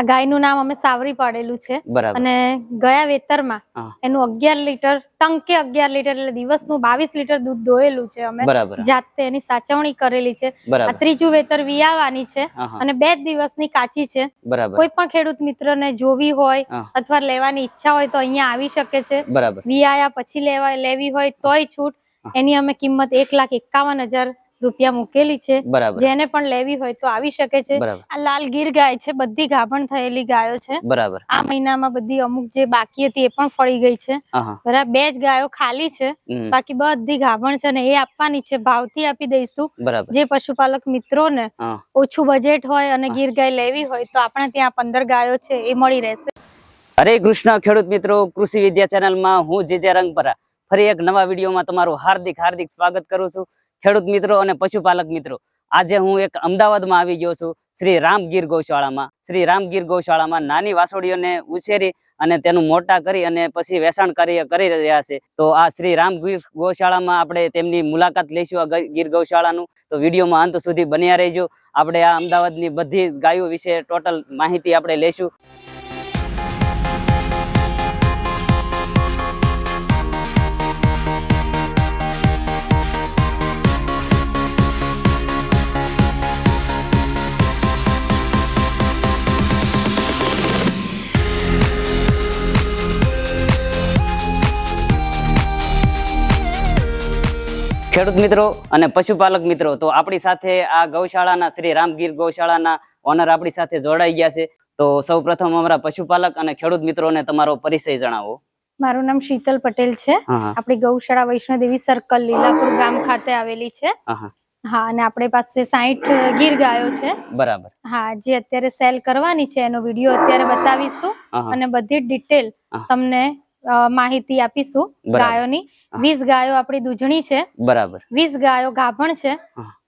આ ગાયનું નામ અમે સાવરી પાડેલું છે. અને ગયા વેતરમાં. એનું અગિયાર લીટર ટંકે અગિયાર લીટર એટલે દિવસનું બાવીસ લીટર દૂધ દોયેલું છે અમે. જાતે એની સાચવણી કરેલી છે. આ ત્રીજું વેતર વિયાવાની છે અને બે જ દિવસની કાચી છે. કોઈ પણ ખેડૂત મિત્રને જોવી હોય અથવા લેવાની ઈચ્છા હોય તો અહીંયા આવી શકે છે. વિયાયા પછી લેવા લેવી હોય તોય છૂટ. એની અમે કિંમત એક લાખ એકાવન હજાર રૂપિયા મૂકેલી છે. જેને પણ લેવી હોય તો આવી શકે છે. આ લાલ ગીર ગાય છે બધી ગાભણ થયેલી ગાયો છે. બરાબર. આ મહિનામાં બધી અમુક જે બાકી હતી એ પણ ફળી ગઈ છે. બરાબર બે જ ગાયો ખાલી છે. બાકી બધી ગાભણ છે ને એ આપવાની છે. ભાવથી આપી દઈશું. જે પશુપાલક મિત્રોને ને ઓછું બજેટ હોય અને ગીર ગાય લેવી હોય તો આપણે ત્યાં પંદર ગાયો છે એ મળી રહેશે. હરે કૃષ્ણ ખેડૂત મિત્રો કૃષિ વિદ્યા ચેનલમાં હું જે રંગપરા. ફરી એક નવા વિડીયોમાં તમારું હાર્દિક હાર્દિક સ્વાગત કરું છું. ખેડૂત મિત્રો અને પશુપાલક મિત્રો. આજે હું એક અમદાવાદમાં આવી ગયો છું, શ્રી રામગીર ગૌશાળામાં. શ્રી રામગીર ગૌશાળામાં નાની વાસોડીઓને ઉછેરી અને તેનું મોટા કરી અને પછી વેચાણ કાર્ય કરી રહ્યા છે. તો આ શ્રી રામગીર ગૌશાળામાં આપણે તેમની મુલાકાત લઈશું આ ગીર ગૌશાળાનું. તો વિડીયોમાં અંત સુધી બન્યા રહેજો. આપણે આ અમદાવાદની બધી ગાયો વિશે ટોટલ માહિતી આપણે લઈશું. ખેડૂત મિત્રો અને પશુપાલક મિત્રો તો આપણી સાથે આ ગૌશાળાના શ્રી રામગીર ગૌશાળાના ઓનર આપણી સાથે જોડાઈ ગયા છે. તો સૌ પ્રથમ અમારા પશુપાલક અને ખેડૂત મિત્રોને તમારો પરિચય જણાવો. મારું નામ શીતલ પટેલ છે. આપણી ગૌશાળા વૈષ્ણોદેવી સર્કલ લીલાપુર ગામ ખાતે આવેલી છે. હા અને આપણે પાસે સાહીઠ ગીર ગાયો છે. બરાબર. હા જે અત્યારે સેલ કરવાની છે એનો વીડિયો અત્યારે બતાવીશું અને બધી ડિટેલ તમને માહિતી આપીશું ગાયોની. વીસ ગાયો આપણી દૂધણી છે. બરાબર. વીસ ગાયો ગાભણ છે.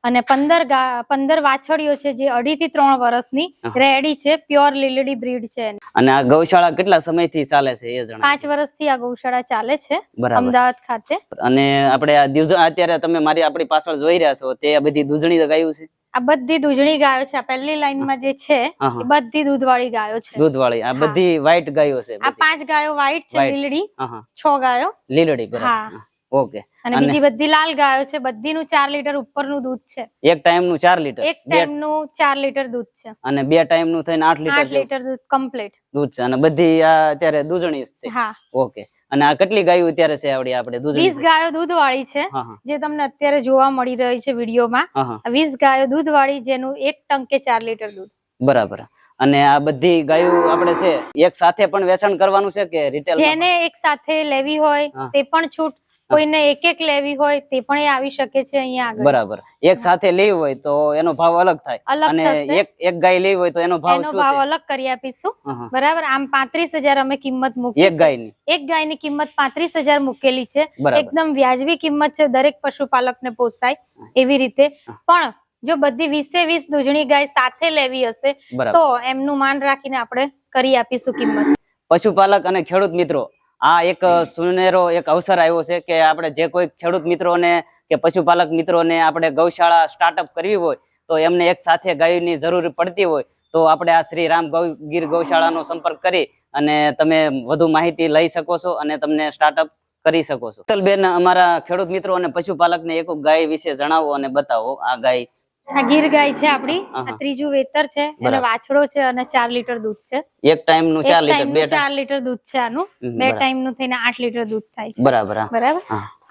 અને પંદર પંદર વાછડીઓ છે જે અઢી થી ત્રણ વર્ષની. રેડી છે પ્યોર લીલડી બ્રીડ છે અને આ ગૌશાળા કેટલા સમયથી ચાલે છે એ જણાવો. પાંચ વર્ષથી આ ગૌશાળા ચાલે છે અમદાવાદ ખાતે. અને આપણે આ અત્યારે તમે મારી આપણી પાછળ જોઈ રહ્યા છો તે બધી દૂધણી ગાયું છે? આ બધી દૂધણી ગાયો છે. આ પહેલી લાઈનમાં જે છે એ બધી દૂધવાળી ગાયો છે. દૂધવાળી. આ બધી વ્હાઈટ ગાયો છે આ પાંચ ગાયો વ્હાઈટ છે લીલડી. છ ગાયો. લીલડી બરાબર. ઓકે. અને અને- બીજી બધી લાલ ગાયો છે. બધીનું ચાર લીટર ઉપરનું દૂધ છે. એક ટાઈમનું ચાર લીટર. એક ટાઈમનું ચાર લીટર દૂધ છે. અને બે ટાઈમનું થઈને આઠ લીટર આઠ લીટર દૂધ કમ્પ્લીટ દૂધ છે. અને બધી અત્યારે દૂધણી છે. હા. ઓકે. અને આ કેટલી ગાયો અત્યારે છે આવડી આપણે વીસ ગાયો દૂધ વાળી છે જે તમને અત્યારે જોવા મળી રહી છે વિડીયોમાં. વીસ ગાયો દૂધ વાળી જેનું એક ટંકે ચાર લીટર દૂધ. બરાબર. અને આ બધી ગાયો આપણે છે એક સાથે પણ વેચાણ કરવાનું છે કે રિટેલ જેને એક સાથે લેવી હોય તે પણ છૂટ કોઈને એક એક લેવી હોય તે પણ એ આવી શકે છે અહીંયા આગળ. બરાબર. એક સાથે લેવી હોય તો એનો ભાવ અલગ થાય. અને એક એક ગાય લેવી હોય તો એનો ભાવ એનો શું ભાવ અલગ કરી આપીશું. બરાબર? આમ પાંત્રીસ હજાર અમે કિંમત મૂકી એક ગાયની. એક ગાયની કિંમત પાંત્રીસ હજાર મૂકેલી છે. એકદમ વ્યાજબી કિંમત છે. દરેક પશુપાલકને પોસાય એવી રીતે. પણ જો બધી વીસે વીસ દૂધણી ગાય સાથે લેવી હશે તો એમનું માન રાખીને આપણે કરી આપીશું કિંમત. પશુપાલક અને ખેડૂત મિત્રો આ એક સુનેરો એક અવસર આવ્યો છે કે આપણે જે કોઈ ખેડૂત મિત્રોને કે પશુપાલક મિત્રોને આપણે ગૌશાળા સ્ટાર્ટઅપ કરવી હોય તો એમને એક સાથે ગાયની જરૂર પડતી હોય તો આપણે આ શ્રી રામ ગૌ ગીર ગૌશાળાનો સંપર્ક કરી અને તમે વધુ માહિતી લઈ શકો છો અને તમને સ્ટાર્ટઅપ કરી શકો છો. બેન અમારા ખેડૂત મિત્રો અને પશુપાલકને એક ગાય વિશે જણાવો અને બતાવો. આ ગાય આ ગીર ગાય છે આપણી. આ ત્રીજું વેતર છે. એટલે વાછડો છે અને ચાર લીટર દૂધ છે. એક ટાઈમનું ચાર લીટર બે ચાર લીટર દૂધ છે આનું. બે ટાઈમનું થઈને આઠ લીટર દૂધ થાય છે. બરાબર. બરાબર?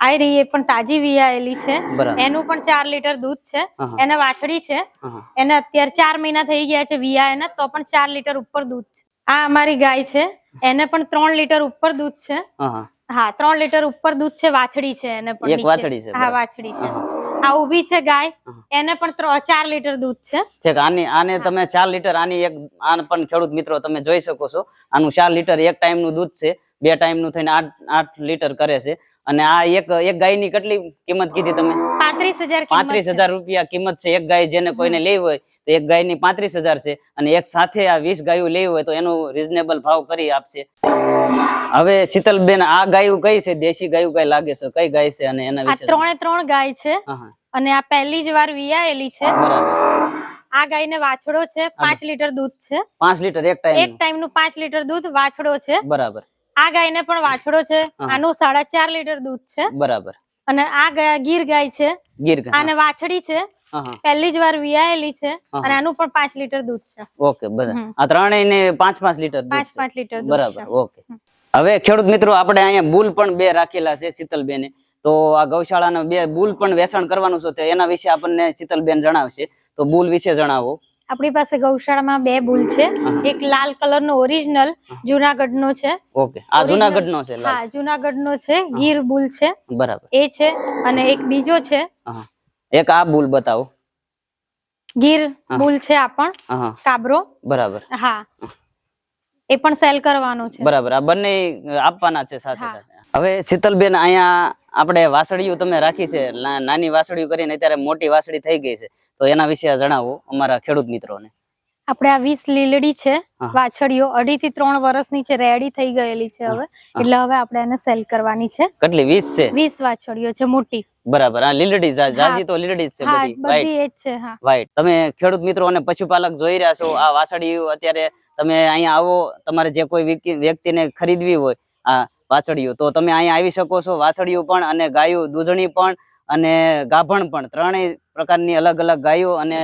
આ રહી એ પણ તાજી વિયાયેલી છે. એનું પણ ચાર લીટર દૂધ છે. એને વાછડી છે. એને અત્યારે ચાર મહિના થઈ ગયા છે વિયા એને તો પણ ચાર લીટર ઉપર દૂધ છે. આ અમારી ગાય છે. એને પણ ત્રણ લીટર ઉપર દૂધ છે. હા ત્રણ લીટર ઉપર દૂધ છે વાછડી છે એને પણ વાછડી છે, હા વાછડી છે. આ ઊભી છે ગાય. એને પણ ચાર લીટર દૂધ છે. છે કે આની આને તમે ચાર લીટર આની એક આન પણ ખેડૂત મિત્રો તમે જોઈ શકો છો. આનું ચાર લીટર એક ટાઈમનું દૂધ છે. બે ટાઈમનું થઈને આઠ આઠ લીટર કરે છે. અને આ એક એક ગાયની કેટલી કિંમત કીધી તમે? પાંત્રીસ હજાર પાંત્રીસ હજાર રૂપિયા કિંમત છે. એક ગાય જેને કોઈને લેવી હોય તો એક ગાયની પાંત્રીસ હજાર છે. અને એક સાથે આ વીસ ગાયો લેવી હોય તો એનો રીઝનેબલ ભાવ કરી આપશે. હવે શીતલબેન આ ગાયું કઈ છે? દેશી ગાયું કઈ લાગે છે? કઈ ગાય છે અને એના વિશે? ત્રણે ત્રણ ગાય છે અને આ પહેલી જ વાર વિયાયેલી છે. આ ગાય ને વાછડો છે પાંચ લીટર દૂધ છે. પાંચ લીટર એક એક ટાઈમ ટાઈમનું પાંચ લીટર દૂધ વાછડો છે. બરાબર. આ ગાય ને પણ વાછડો છે. આનું સાડા ચાર લીટર દૂધ છે. બરાબર. અને આ ગાય ગીર ગાય છે. ગીર ગાય. આને વાછડી છે. પહેલી જ વાર વિયાયેલી છે અને આનું પણ પાંચ લીટર દૂધ છે. ઓકે બધા આ ત્રણેય ને પાંચ પાંચ લીટર પાંચ પાંચ લીટર બરાબર ઓકે. હવે ખેડૂત મિત્રો આપણે અહીંયા બુલ પણ બે રાખેલા છે શીતલબેને. તો આ ગૌશાળાના બે બુલ પણ વેચાણ કરવાનું છે તો એના વિશે આપણને શીતલબેન જણાવશે. તો બુલ વિશે જણાવો. આપણી પાસે ગૌશાળામાં બે બુલ છે. એક લાલ કલર નો ઓરિજિનલ જુનાગઢ નો છે. ઓકે. આ Original. જુનાગઢ નો છે લાલ. હા જુનાગઢ નો છે ગીર બુલ છે. બરાબર. એ છે અને એક બીજો છે. એક આ બુલ બતાવો. ગીર. બુલ છે આ પણ. કાબરો. બરાબર. હા. એ પણ સેલ કરવાનું છે. બરાબર આ બંને આપવાના છે સાથે સાથે. હવે શીતલબેન અહીંયા આપણે વાસળીઓ તમે રાખી છે નાની વાસળીઓ કરીને અત્યારે મોટી વાસળી થઈ ગઈ છે. તો એના વિશે જણાવો અમારા ખેડૂત મિત્રોને. આપણે આ વીસ લીલડી છે વાછડીઓ અઢી થી ત્રણ વર્ષની છે રેડી થઈ ગયેલી છે હવે. એટલે હવે આપણે એને સેલ કરવાની છે. કેટલી? વીસ છે? વીસ વાછડીઓ છે મોટી. બરાબર આ લીલડી જાજી તો લીલડી છે બધી. બધી એ જ છે હા. વાઈટ તમે ખેડૂત મિત્રો અને પશુપાલક જોઈ રહ્યા છો આ વાછડીઓ અત્યારે તમે અહીંયા આવો તમારે જે કોઈ વ્યક્તિ- વ્યક્તિને ખરીદવી હોય આ વાછડીઓ તો તમે અહીંયા આવી શકો છો વાછડીઓ પણ અને ગાયો દૂધણી પણ અને ગાભણ પણ ત્રણેય પ્રકારની અલગ અલગ ગાયો અને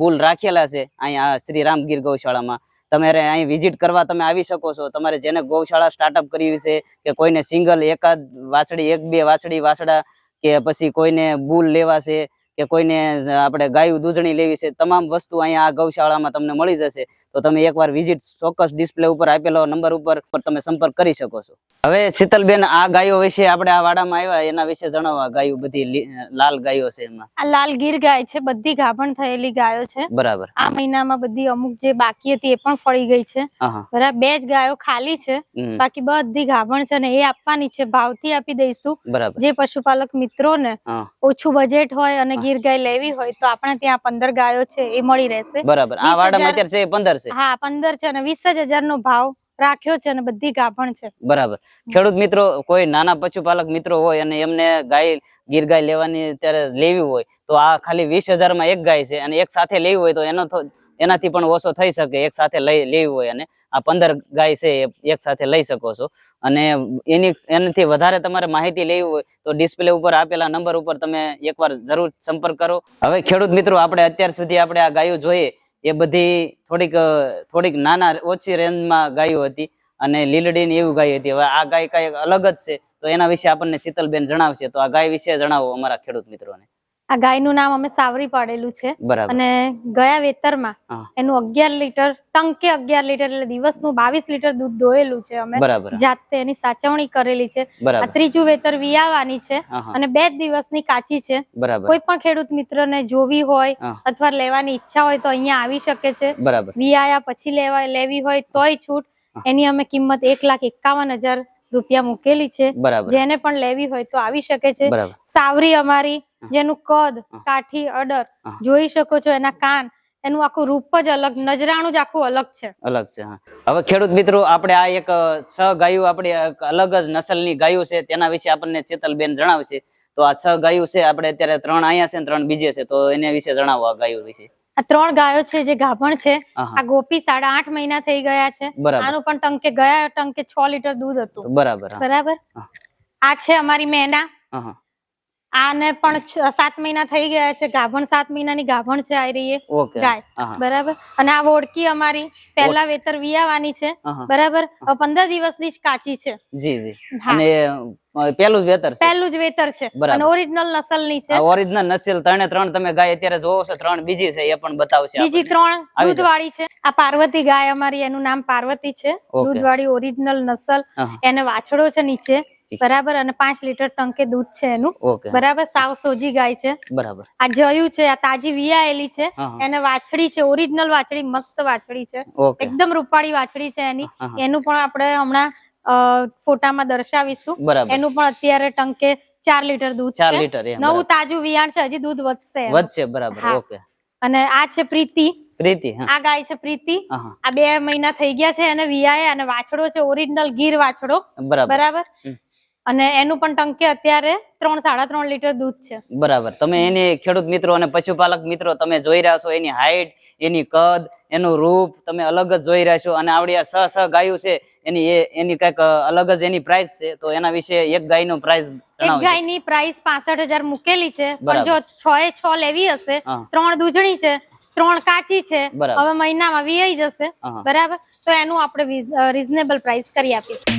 બુલ રાખેલા છે અહીંયા શ્રી રામગીર ગૌશાળામાં. તમારે અહીં વિઝિટ કરવા તમે આવી શકો છો. તમારે જેને ગૌશાળા સ્ટાર્ટઅપ કરવી છે કે કોઈને સિંગલ એકાદ વાછડી, એક બે વાછડી, વાછડા કે પછી કોઈને બુલ લેવા છે કે કોઈને આપણે ગાયું દૂધણી લેવી છે તમામ વસ્તુ અહીંયા આ ગૌશાળામાં તમને મળી જશે. તો તમે એકવાર વિઝિટ ચોક્કસ ડિસ્પ્લે ઉપર આપેલો નંબર ઉપર તમે સંપર્ક કરી શકો છો. હવે શીતલબેન આ ગાયો વિશે આપણે આ વાડામાં આવ્યા એના વિશે જણાવવા ગાયો બધી લાલ ગાયો છે એમાં. આ લાલ ગીર ગાય છે બધી ગાભણ થયેલી ગાયો છે. બરાબર. આ મહિનામાં બધી અમુક જે બાકી હતી એ પણ ફળી ગઈ છે. બરાબર બે જ ગાયો ખાલી છે. બાકી બધી ગાભણ છે ને એ આપવાની છે ભાવથી આપી દઈશું. બરાબર. જે પશુપાલક મિત્રો ને ઓછું બજેટ હોય અને ગીર ગાય લેવી હોય તો આપણે ત્યાં પંદર ગાયો છે એ મળી રહેશે. બરાબર. આ વાડામાં અત્યારે છે પંદર છે. હા પંદર છે અને વીસ હજાર નો ભાવ રાખ્યો છે અને બધી ગાભણ છે. બરાબર. ખેડૂત મિત્રો કોઈ નાના પશુપાલક મિત્રો હોય અને એમને ગાય ગીર ગાય લેવાની અત્યારે લેવી હોય તો આ ખાલી વીસ હજારમાં એક ગાય છે અને એક સાથે લેવી હોય તો એનો એનાથી પણ ઓછો થઈ શકે, એક સાથે લઈ લેવી હોય અને આ પંદર ગાય છે એક સાથે લઈ શકો છો. અને એની, એનાથી વધારે તમારે માહિતી લેવી હોય તો ડિસ્પ્લે ઉપર આપેલા નંબર ઉપર તમે એકવાર જરૂર સંપર્ક કરો. હવે ખેડૂત મિત્રો, આપણે અત્યાર સુધી આપણે આ ગાયો જોઈએ, એ બધી થોડીક થોડીક નાના, ઓછી રેન્જમાં ગાયો હતી અને લીલડી ને એવી ગાય હતી. હવે આ ગાય કઈ અલગ જ છે, તો એના વિશે આપણને શીતલબેન જણાવશે. તો આ ગાય વિશે જણાવો અમારા ખેડૂત મિત્રોને. આ ગાયનું નામ અમે સાવરી પાડેલું છે. અને ગયા વેતરમાં. એનું અગિયાર લીટર ટંકે અગિયાર લીટર એટલે દિવસનું બાવીસ લીટર દૂધ દોયેલું છે અમે. જાતે એની સાચવણી કરેલી છે. આ ત્રીજું વેતર વિયાવાની છે અને બે જ દિવસની કાચી છે. કોઈ પણ ખેડૂત મિત્રને જોવી હોય અથવા લેવાની ઈચ્છા હોય તો અહીંયા આવી શકે છે. વિયાયા પછી લેવા લેવી હોય તોય છૂટ. એની અમે કિંમત એક લાખ એકાવન હજાર રૂપિયા મૂકેલી છે. જેને પણ લેવી હોય તો આવી શકે છે. સાવરી અમારી જેનું કદ કાઠી અડર જોઈ શકો છો એના કાન. એનું આખું રૂપ જ અલગ નજરાણું જ આખું અલગ છે. અલગ છે હવે ખેડૂત મિત્રો આપણે આ એક છ ગાયું આપણી અલગ જ નસલની ગાયું છે. તેના વિશે આપણને ચેતલબેન જણાવશે. તો આ છ ગાયું છે આપણે અત્યારે ત્રણ અહીંયા છે ત્રણ બીજે છે. તો એને વિશે જણાવો આ ગાયું વિશે. આ ત્રણ ગાયો છે જે ગાભણ છે આ ગોપી સાડા આઠ મહિના થઈ ગયા છે. આનું પણ ટંકે ગયા ટંકે છ લીટર દૂધ હતું. બરાબર બરાબર? આ છે અમારી મેના આને પણ સાત મહિના થઈ ગયા છે. ગાભણ સાત મહિનાની ગાભણ છે આ રહી ઓકે. ગાય. બરાબર? અને આ વોડકી અમારી પહેલા વેતર વિયાવાની છે. બરાબર? પંદર દિવસની જ કાચી છે. જી જી. અને પહેલું જ વેતર છે. પહેલું જ વેતર છે. અને ઓરિજિનલ નસલની છે. ઓરિજિનલ નસલ ત્રણે ત્રણ તમે ગાય અત્યારે જોવો છો ત્રણ બીજી છે એ પણ બતાવશે બીજી. ત્રણ આવી દૂધ વાળી છે. આ પાર્વતી ગાય અમારી એનું નામ પાર્વતી છે. ઓકે. દૂધ વાળી ઓરિજિનલ નસલ. એને વાછડો છે નીચે. બરાબર અને પાંચ લીટર ટંકે દૂધ છે એનું. બરાબર સાવ સોજી ગાય છે. બરાબર. આ જયું છે આ તાજી વિયાયેલી છે. એને વાછડી છે ઓરિજિનલ વાછડી મસ્ત વાછડી છે. એકદમ રૂપાળી વાછડી છે એની. એનું પણ આપણે હમણાં ફોટામાં દર્શાવીશું. એનું પણ અત્યારે ટંકે ચાર લીટર દૂધ ચાર છે. લીટર નવું તાજું વિયાણ છે હજી દૂધ વધશે વધશે બરાબર ઓકે. અને આ છે પ્રીતિ. પ્રીતિ આ ગાય છે પ્રીતિ. આ બે મહિના થઈ ગયા છે અને વિયાએ અને વાછડો છે ઓરિજિનલ ગીર વાછડો. બરાબર. અને એનું પણ ટંકી અત્યારે ત્રણ સાડા ત્રણ લીટર દૂધ છે. બરાબર. તમે એની ખેડૂત મિત્રો અને પશુપાલક મિત્રો તમે જોઈ રહ્યા છો એની હાઈટ એની કદ એનું રૂપ તમે અલગ જ જોઈ રહ્યા છો અને આવડી આ સ સ ગાયું છે એની એની કંઈક અલગ જ એની પ્રાઇસ છે તો એના વિશે એક ગાયનો પ્રાઇસ એક જણાવજો. ગાયની પ્રાઇસ પાસઠ હજાર મૂકેલી છે પણ જો છ એ છ લેવી હશે ત્રણ દૂધણી છે ત્રણ કાચી છે હવે મહિનામાં વીઆઈ જશે. બરાબર? તો એનું આપણે રીઝનેબલ પ્રાઇસ કરી આપીશું.